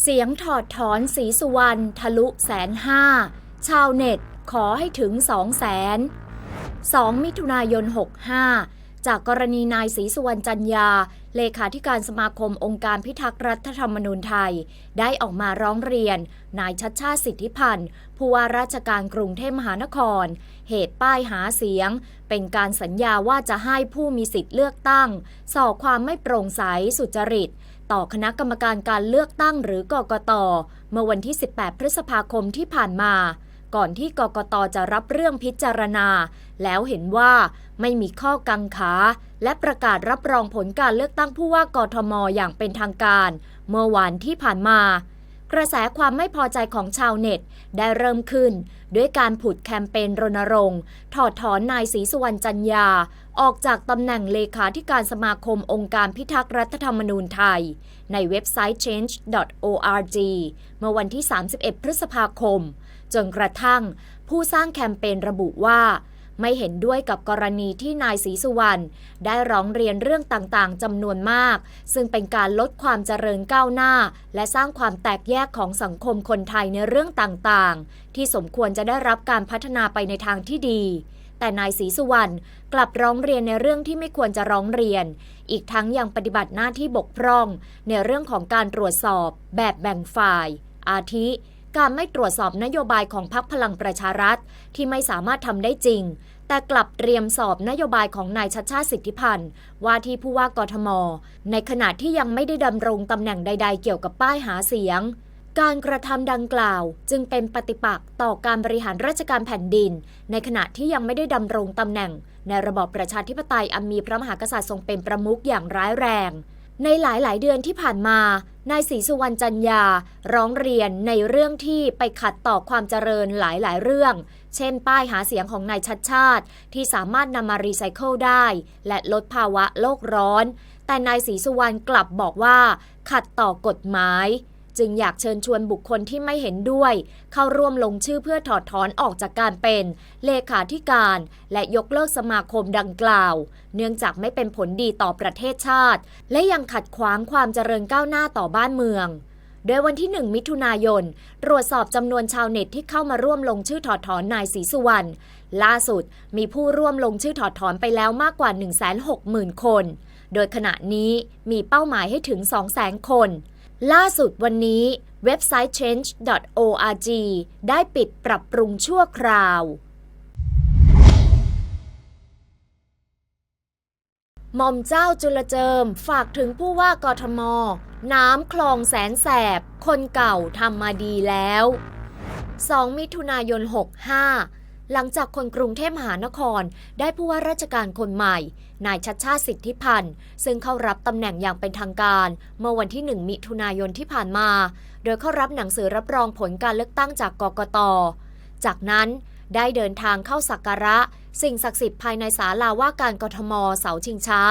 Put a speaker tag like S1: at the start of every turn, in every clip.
S1: เสียงถอดถอนสีสุวรรณทะลุแสนห้า ชาวเน็ตขอให้ถึงสองแสน2มิถุนายน 65 จากกรณีนายศรีสุวรรณจันยา เลขาธิการสมาคมองค์การพิทักษ์รัฐธรรมนูญไทย ได้ออกมาร้องเรียน นายชัดชาติสิทธิพันธ์ผู้ว่าราชการกรุงเทพมหานคร เหตุป้ายหาเสียง เป็นการสัญญาว่าจะให้ผู้มีสิทธิ์เลือกตั้งส่อความไม่โปร่งใสสุจริต ต่อคณะกรรมการการเลือกตั้งหรือกกต เมื่อวันที่ 18 พฤษภาคมที่ผ่านมา ก่อนที่กกตจะรับเรื่องพิจารณา แล้วเห็นว่าไม่มีข้อกังขา และประกาศรับรองผลการเลือกตั้งผู้ว่ากทมอย่างเป็นทางการ เมื่อวานที่ผ่านมากระแสความไม่พอใจของชาวเน็ต ได้เริ่มขึ้น ด้วยการผุดแคมเปญรณรงค์ถอดถอนนายศรีสุวรรณจันยา ออกจากตำแหน่งเลขาธิการสมาคมองค์การพิทักษ์รัฐธรรมนูญไทย ในเว็บไซต์ change.org เมื่อวันที่ 31 พฤษภาคม จนกระทั่งผู้สร้างแคมเปญระบุว่า ไม่เห็นด้วยกับกรณีที่นายศรีสุวรรณได้ร้องเรียนเรื่องต่างๆจำนวนมาก ซึ่งเป็นการลดความเจริญก้าวหน้า และสร้างความแตกแยกของสังคมคนไทยในเรื่องต่างๆ ที่สมควรจะได้รับการพัฒนาไปในทางที่ดีแต่นายศรีสุวรรณกลับร้องเรียนในเรื่องที่ไม่ควรจะร้องเรียน อีกทั้งยังปฏิบัติหน้าที่บกพร่อง ในเรื่องของการตรวจสอบแบบแบ่งฝ่าย อาทิ การไม่ตรวจสอบนโยบายของพรรคพลังประชารัฐ ที่ไม่สามารถทำได้จริง แต่กลับเตรียมสอบนโยบายของนายชัดชาติสิทธิพันธ์ว่าที่ผู้ว่ากทม ในขณะที่ยังไม่ได้ดำรงตำแหน่งใด ๆ เกี่ยวกับป้ายหาเสียงการกระทำดังกล่าวจึงเป็นปฏิปักษ์ต่อการบริหารราชการแผ่นดิน ในขณะที่ยังไม่ได้ดำรงตำแหน่ง ในระบอบประชาธิปไตยอันมีพระมหากษัตริย์ทรงเป็นประมุขอย่างร้ายแรง ในหลาย ๆ เดือนที่ผ่านมา นายศรีสุวรรณจันยา ร้องเรียนในเรื่องที่ไปขัดต่อความเจริญหลาย ๆ เรื่อง เช่น ป้ายหาเสียงของนายชัดชาติ ที่สามารถนำมารีไซเคิลได้ และลดภาวะโลกร้อน แต่นายศรีสุวรรณกลับบอกว่า ขัดต่อกฎหมาย จึงอยากเชิญชวนบุคคลที่ไม่เห็นด้วย เข้าร่วมลงชื่อเพื่อถอดถอนออกจากการเป็น เลขาธิการ และยกเลิกสมาคมดังกล่าว เนื่องจากไม่เป็นผลดีต่อประเทศชาติ และยังขัดขวางความเจริญก้าวหน้าต่อบ้านเมืองโดยวันที่ 1 มิถุนายน ตรวจสอบจำนวนชาวเน็ตที่เข้ามาร่วมลงชื่อถอดถอนนายศรีสุวรรณ ล่าสุดมีผู้ร่วมลงชื่อถอดถอนไปแล้วมากกว่า 160,000 คน โดยขณะนี้มีเป้าหมายให้ถึง 200,000 คน ล่าสุดวันนี้เว็บไซต์ change.org ได้ปิดปรับปรุงชั่วคราว หม่อมเจ้าจุลเจิมฝากถึงผู้ว่ากทม น้ำคลองแสนแสบ คนเก่าทำมาดีแล้ว 2 มิถุนายน 65 หลังจากคนกรุงเทพมหานคร ได้ผู้ว่าราชการคนใหม่ นายชัดชาติสิทธิพันธ์ ซึ่งเข้ารับตำแหน่งอย่างเป็นทางการ เมื่อวันที่ 1 มิถุนายนที่ผ่านมา โดยเข้ารับหนังสือรับรองผลการเลือกตั้งจากกกต จากนั้นได้เดินทางเข้าสักการะ สิ่งศักดิ์สิทธิ์ภายในศาลาว่าการกทมเสาชิงช้า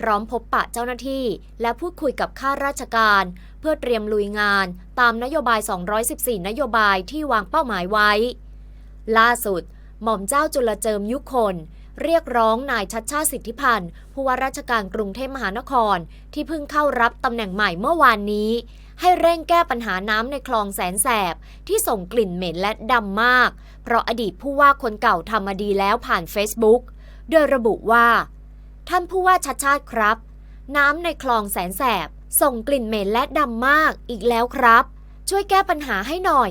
S1: พร้อมพบปะเจ้าหน้าที่ และพูดคุยกับข้าราชการ เพื่อเตรียมลุยงาน ตามนโยบาย 214 นโยบายที่วางเป้าหมายไว้ ล่าสุด หม่อมเจ้าจุลเจิมยุคน เรียกร้องนายชัดชาติสิทธิพันธ์ผู้ว่าราชการกรุงเทพมหานคร ที่เพิ่งเข้ารับตำแหน่งใหม่เมื่อวานนี้ ให้เร่งแก้ปัญหาน้ำในคลองแสนแสบ ที่ส่งกลิ่นเหม็นและดำมาก เพราะอดีตผู้ว่าคนเก่าทำมาดีแล้วผ่าน Facebook โดยระบุว่า ท่านผู้ว่าชัดชาติครับ น้ำในคลองแสนแสบ ส่งกลิ่นเหม็นและดำมากอีกแล้วครับ ช่วยแก้ปัญหาให้หน่อย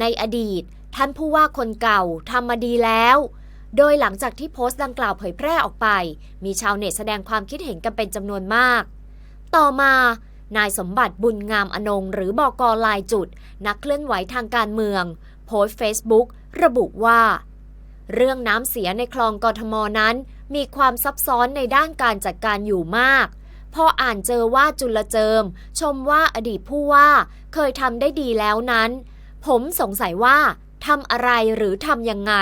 S1: ในอดีต ท่านผู้ว่าคนเก่าทำมาดีแล้ว โดยหลังจากที่โพสต์ดังกล่าวเผยแพร่ออกไป มีชาวเน็ตแสดงความคิดเห็นกันเป็นจำนวนมาก ต่อมานายสมบัติบุญงามอนงหรือบอกลายจุด นักเคลื่อนไหวทางการเมือง โพสต์เฟซบุ๊กระบุว่า เรื่องน้ำเสียในคลองกทมนั้น มีความซับซ้อนในด้านการจัดการอยู่มาก พออ่านเจอว่าจุลเจิม ชมว่าอดีตผู้ว่า เคยทำได้ดีแล้วนั้น ผมสงสัยว่า ทำอะไรหรือทำยังไง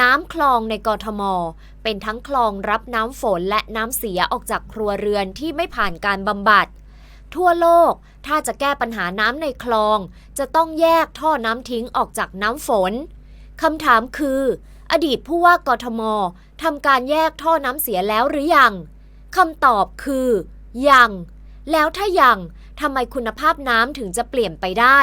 S1: น้ำคลองในกทม เป็นทั้งคลองรับน้ำฝนและน้ำเสียออกจากครัวเรือนที่ไม่ผ่านการบำบัด ทั่วโลกถ้าจะแก้ปัญหาน้ำในคลอง จะต้องแยกท่อน้ำทิ้งออกจากน้ำฝนคำถามคือ อดีตผู้ว่ากทมทำการแยกท่อน้ำเสียแล้วหรือยังคำตอบคือ ยัง แล้วถ้ายังทำไมคุณภาพน้ำถึงจะเปลี่ยนไปได้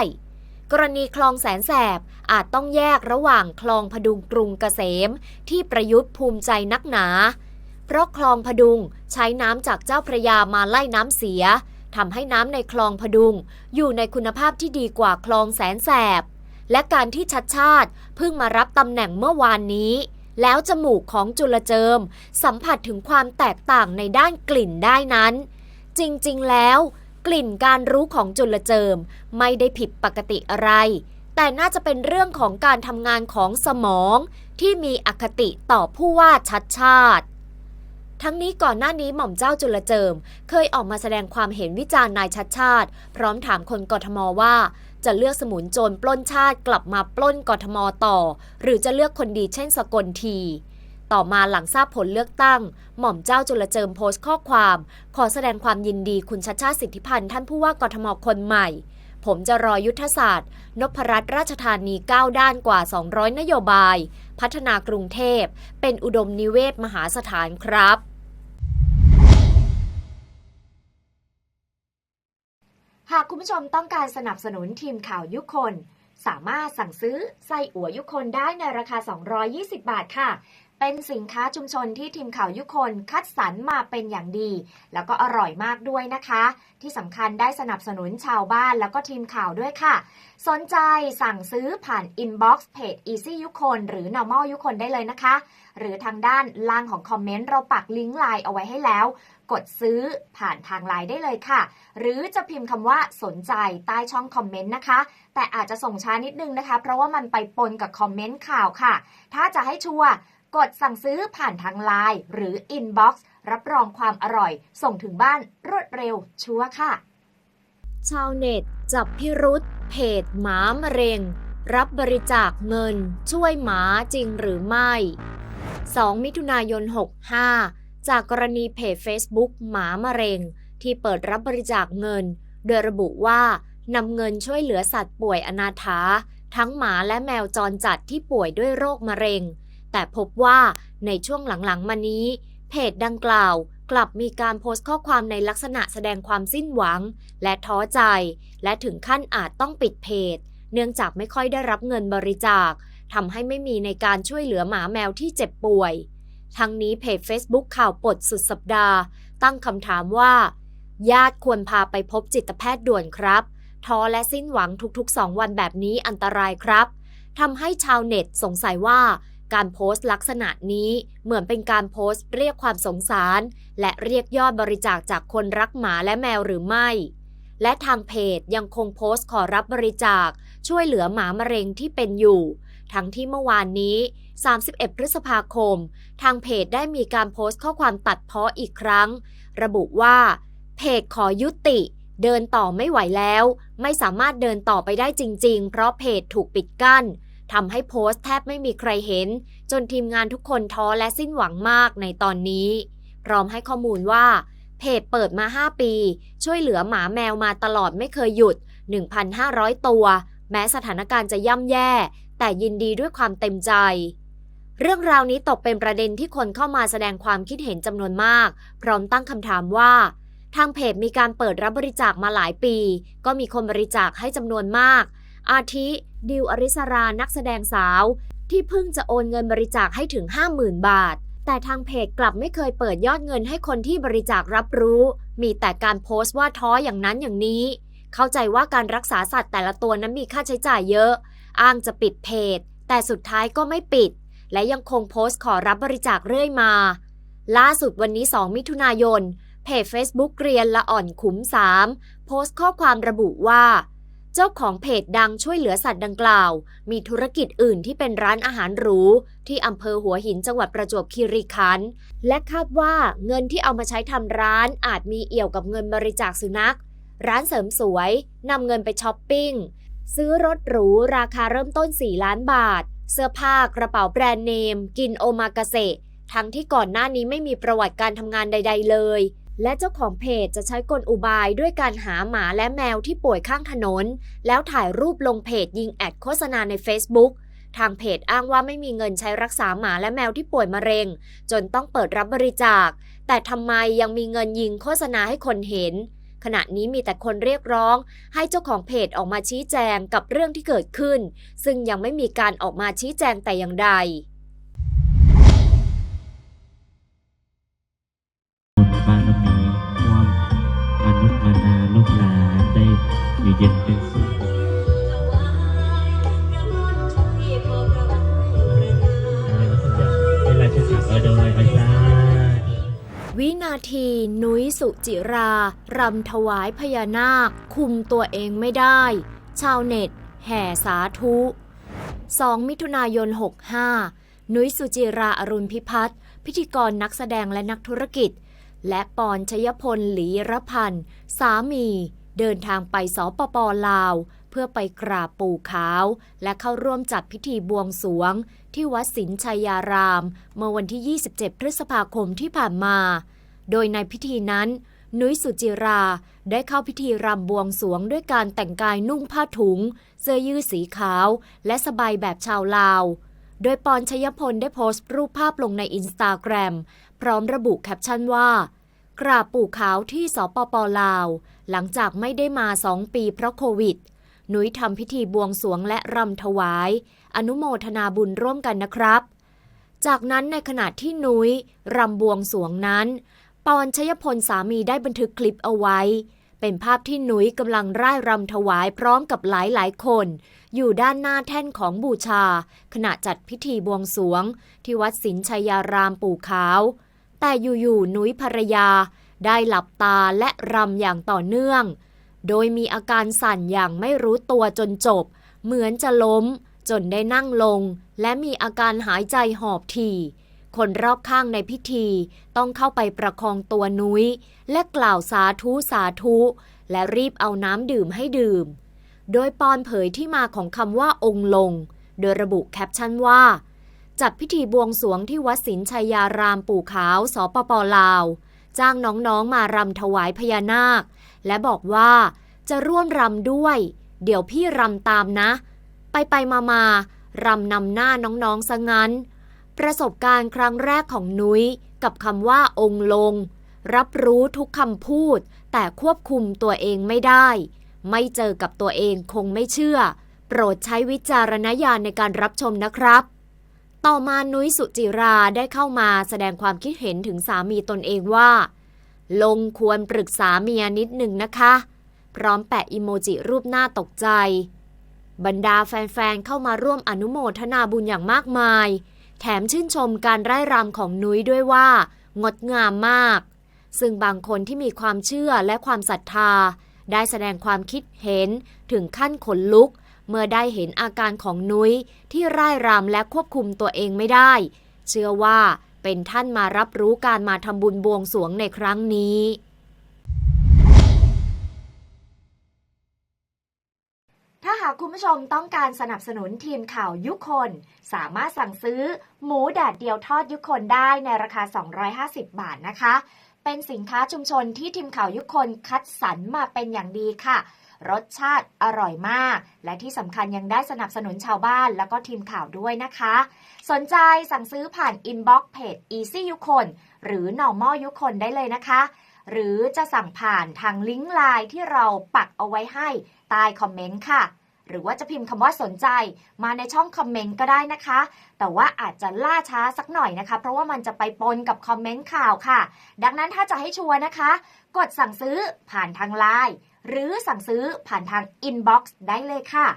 S1: กรณีคลองแสนแสบอาจต้องแยกระหว่างคลองพดุงกรุงเกษม ที่ประยุทธ์ภูมิใจนักหนา เพราะคลองพดุงใช้น้ำจากเจ้าพระยามาไล่น้ำเสียทำให้น้ำในคลองพดุง อยู่ในคุณภาพที่ดีกว่าคลองแสนแสบ และการที่ชัดชาติเพิ่งมารับตำแหน่งเมื่อวานนี้ แล้วจมูกของจุลเจิม สัมผัสถึงความแตกต่างในด้านกลิ่นได้นั้น จริงๆแล้ว กลิ่นการรู้ของจุลเจิม ไม่ได้ผิดปกติอะไร แต่น่าจะเป็นเรื่องของการทำงานของสมอง ที่มีอคติต่อผู้ว่าชัดชาติทั้งนี้ก่อนหน้านี้หม่อมเจ้าจุลเจิม เคยออกมาแสดงความเห็นวิจารณ์นายชัดชาติ พร้อมถามคนกทมว่า จะเลือกสมุนโจรปล้นชาติกลับมาปล้นกทมต่อ หรือจะเลือกคนดีเช่นสกลที ต่อมาหลังทราบผลเลือกตั้ง หม่อมเจ้าจุลเจิมโพสต์ข้อความ ขอแสดงความยินดีคุณชัดชาติสิทธิพันธ์ท่านผู้ว่ากทมคนใหม่ ผมจะรอยุทธศาสตร์ นพรัตน์ราชธานี 9 ด้านกว่า 200 นโยบาย พัฒนากรุงเทพ เป็นอุดมนิเวศมหาสถานครับหากคุณผู้ชมต้องการสนับสนุนทีมข่าวยุคน สามารถสั่งซื้อไส้อั่วยุคนได้ในราคา 220 บาทค่ะ เป็นสินค้าชุมชนที่ทีมข่าวยุคนคัดสรรมาเป็นอย่างดี แล้วก็อร่อยมากด้วยนะคะ ที่สำคัญได้สนับสนุนชาวบ้านแล้วก็ทีมข่าวด้วยค่ะ สนใจสั่งซื้อผ่านอินบ็อกซ์เพจ Easy ยุคนหรือ Normal ยุคนได้เลยนะคะ หรือทางด้านล่างของคอมเมนต์เราปักลิงก์ไลน์เอาไว้ให้แล้ว กดซื้อผ่านทางไลน์ได้เลยค่ะ หรือจะพิมพ์คำว่าสนใจใต้ช่องคอมเมนต์นะคะ แต่อาจจะส่งช้านิดนึงนะคะ เพราะว่ามันไปปนกับคอมเมนต์ข่าวค่ะ ถ้าจะให้ชัวร์ กดสั่งซื้อผ่านทางไลน์หรืออินบ็อกซ์รับรองความอร่อย ส่งถึงบ้านรวดเร็วชัวร์ค่ะ ชาวเน็ต จับพิรุษเพจหมามะเร็ง รับบริจาคเงิน ช่วยหมาจริงหรือไม่ 2 มิถุนายน 65 จากกรณีเพจ Facebook หมามะเร็ง ที่เปิดรับบริจาคเงิน โดยระบุว่านำเงินช่วยเหลือสัตว์ป่วยอนาถาทั้งหมาและแมวจรจัดที่ป่วยด้วยโรคมะเร็ง แต่พบว่าในช่วงหลังๆ มานี้ เพจดังกล่าวกลับมีการโพสต์ข้อความในลักษณะแสดงความสิ้นหวัง และท้อใจ และถึงขั้นอาจต้องปิดเพจ เนื่องจากไม่ค่อยได้รับเงินบริจาคทำให้ไม่มีในการช่วยเหลือหมาแมวที่เจ็บป่วย ทั้งนี้เพจ Facebook ข่าวปลดสุดสัปดาห์ ตั้งคำถามว่า ญาติควรพาไปพบจิตแพทย์ด่วนครับ ท้อและสิ้นหวังทุกๆ 2 วันแบบนี้อันตรายครับทำให้ชาวเน็ตสงสัยว่า การโพสต์ลักษณะนี้เหมือนเป็นการโพสต์เรียกความสงสาร และเรียกยอดบริจาคจากคนรักหมาและแมวหรือไม่ และทางเพจยังคงโพสต์ขอรับบริจาค ช่วยเหลือหมามะเร็งที่เป็นอยู่ ทั้งที่เมื่อวานนี้ 31 พฤษภาคม ทางเพจได้มีการโพสต์ข้อความตัดเพ้ออีกครั้ง ระบุว่า เพจขอยุติ เดินต่อไม่ไหวแล้ว ไม่สามารถเดินต่อไปได้จริง ๆ เพราะเพจถูกปิดกั้น ทำให้โพสต์แทบไม่มีใครเห็น จนทีมงานทุกคนท้อและสิ้นหวังมากในตอนนี้ พร้อมให้ข้อมูลว่า เพจเปิดมา 5 ปี ช่วยเหลือหมาแมวมาตลอดไม่เคยหยุด 1,500 ตัว แม้สถานการณ์จะย่ำแย่ แต่ยินดีด้วยความเต็มใจเรื่องราวนี้ตกเป็นประเด็นที่คนเข้ามาแสดงความคิดเห็นจำนวนมาก พร้อมตั้งคำถามว่า ทางเพจมีการเปิดรับบริจาคมาหลายปี ก็มีคนบริจาคให้จำนวนมาก อาทิดิวอริสรานักแสดงสาว ที่เพิ่งจะโอนเงินบริจาคให้ถึง 50,000 บาท แต่ทางเพจกลับไม่เคยเปิดยอดเงินให้คนที่บริจาครับรู้ มีแต่การโพสต์ว่าท้ออย่างนั้นอย่างนี้ เข้าใจว่าการรักษาสัตว์แต่ละตัวนั้นมีค่าใช้จ่ายเยอะ อ้างจะปิดเพจ แต่สุดท้ายก็ไม่ปิด และยังคงโพสต์ขอรับบริจาคเรื่อยมา ล่าสุดวันนี้ 2 มิถุนายนเพจ Facebook เรียนละอ่อนขุม 3 โพสต์ข้อความระบุว่า เจ้าของเพจดังช่วยเหลือสัตว์ดังกล่าว มีธุรกิจอื่นที่เป็นร้านอาหารหรู ที่อำเภอหัวหินจังหวัดประจวบคีรีขันธ์และคาดว่าเงินที่เอามาใช้ทำร้านอาจมีเอี่ยวกับเงินบริจาคสุนัข ร้านเสริมสวยนำเงินไปช้อปปิ้ง ซื้อรถหรูราคาเริ่มต้น 4 ล้านบาท เสื้อผ้ากระเป๋าแบรนด์เนม กินโอมากาเสะทั้งที่ก่อนหน้านี้ไม่มีประวัติการทำงานใด ๆ เลย และเจ้าของเพจจะใช้กลอุบายด้วยการหาหมาและแมวที่ป่วยข้างถนน แล้วถ่ายรูปลงเพจยิงแอดโฆษณาใน Facebook ทางเพจอ้างว่าไม่มีเงินใช้รักษาหมาและแมวที่ป่วยมะเร็ง จนต้องเปิดรับบริจาค แต่ทำไมยังมีเงินยิงโฆษณาให้คนเห็น ขณะนี้มีแต่คนเรียกร้อง ให้เจ้าของเพจออกมาชี้แจงกับเรื่องที่เกิดขึ้น ซึ่งยังไม่มีการออกมาชี้แจงแต่อย่างใด
S2: อยู่เย็นเป็นสุขวิ
S1: นาทีนุ้ยสุจิรารำถวายพญานาค คุมตัวเองไม่ได้ ชาวเน็ต แห่สาธุ 2 มิถุนายน 65 นุ้ยสุจิราอรุณพิพัฒน์พิธีกรนักแสดงและนักธุรกิจ และปอนชยพลหลีรพันธ์สามี เดินทางไปสปปลาว เพื่อไปกราบปู่ขาว และเข้าร่วมจัดพิธีบวงสรวง ที่วัดสินชัยยาราม เมื่อวันที่ 27 พฤษภาคมที่ผ่านมา โดยในพิธีนั้น นุ้ยสุจิราได้เข้าพิธีรำบวงสรวงด้วยการแต่งกายนุ่งผ้าถุง เสื้อยืดสีขาว และสบายแบบชาวลาว โดยปอนชยพลได้โพสต์รูปภาพลงในอินสตาแกรมพร้อมระบุแคปชั่นว่า กราบปู่ขาวที่สปปลาว หลังจากไม่ได้มาสองปีเพราะโควิด หนุยทำพิธีบวงสวงและรำถวาย อนุโมทนาบุญร่วมกันนะครับ จากนั้นในขณะที่นุ้ยรำบวงสวงนั้นปอนชยพลสามีได้บันทึกคลิปเอาไว้ เป็นภาพที่หนุยกำลังร่ายรำถวายพร้อมกับหลายหลายคน อยู่ด้านหน้าแท่นของบูชา ขณะจัดพิธีบวงสวง ที่วัดสินชัยารามปู่ขาว แต่อยู่ๆนุ้ยภรรยา ได้หลับตาและรำอย่างต่อเนื่อง โดยมีอาการสั่นอย่างไม่รู้ตัวจนจบ เหมือนจะล้ม จนได้นั่งลง และมีอาการหายใจหอบถี่คนรอบข้างในพิธีต้องเข้าไปประคองตัวนุ้ย และกล่าวสาธุสาธุ และรีบเอาน้ำดื่มให้ดื่ม โดยปอนเผยที่มาของคำว่าองค์ลง โดยระบุแคปชั่นว่า จัดพิธีบวงสรวงที่วัดสินชัยยารามปู่ขาวสปปลาว จ้างน้องๆมารำถวายพญานาค และบอกว่าจะร่วมรำด้วย เดี๋ยวพี่รำตามนะ ไปไปมามารำนำหน้าน้องๆซะงั้น ประสบการณ์ครั้งแรกของนุ้ยกับคำว่าองค์ลง รับรู้ทุกคำพูด แต่ควบคุมตัวเองไม่ได้ ไม่เจอกับตัวเองคงไม่เชื่อ โปรดใช้วิจารณญาณในการรับชมนะครับ ต่อมานุ้ยสุจิราได้เข้ามาแสดงความคิดเห็นถึงสามีตนเองว่า ลงควรปรึกษาเมียนิดหนึ่งนะคะ พร้อมแปะอิโมจิรูปหน้าตกใจ บรรดาแฟนๆเข้ามาร่วมอนุโมทนาบุญอย่างมากมาย แถมชื่นชมการไร้รำของนุ้ยด้วยว่า งดงามมาก ซึ่งบางคนที่มีความเชื่อและความศรัทธา ได้แสดงความคิดเห็นถึงขั้นขนลุก เมื่อได้เห็นอาการของนุ้ยที่ร่ายรำและควบคุมตัวเองไม่ได้ เชื่อว่าเป็นท่านมารับรู้การมาทำบุญบวงสวงในครั้งนี้ ถ้าหากคุณผู้ชมต้องการสนับสนุนทีมข่าวยุคน สามารถสั่งซื้อหมูแดดเดียวทอดยุคนได้ในราคา 250 บาทนะคะ เป็นสินค้าชุมชนที่ทีมข่าวยุคนคัดสรรมาเป็นอย่างดีค่ะ รสชาติอร่อยมาก และที่สำคัญยังได้สนับสนุนชาวบ้านแล้วก็ทีมข่าวด้วยนะคะ สนใจสั่งซื้อผ่านอินบ็อกซ์เพจ Easy ยุคนหรือ Normal ยุคนได้เลยนะคะ หรือจะสั่งผ่านทางลิงก์ไลน์ที่เราปักเอาไว้ให้ใต้คอมเมนต์ค่ะหรือว่าจะพิมพ์คำว่าสนใจมาในช่องคอมเมนต์ก็ได้นะคะ แต่ว่าอาจจะล่าช้าสักหน่อยนะคะ เพราะว่ามันจะไปปนกับคอมเมนต์ข่าวค่ะ ดังนั้นถ้าจะให้ชัวร์นะคะ กดสั่งซื้อผ่านทางไลน์ หรือสั่งซื้อผ่านทางอินบ็อกซ์ได้เลยค่ะ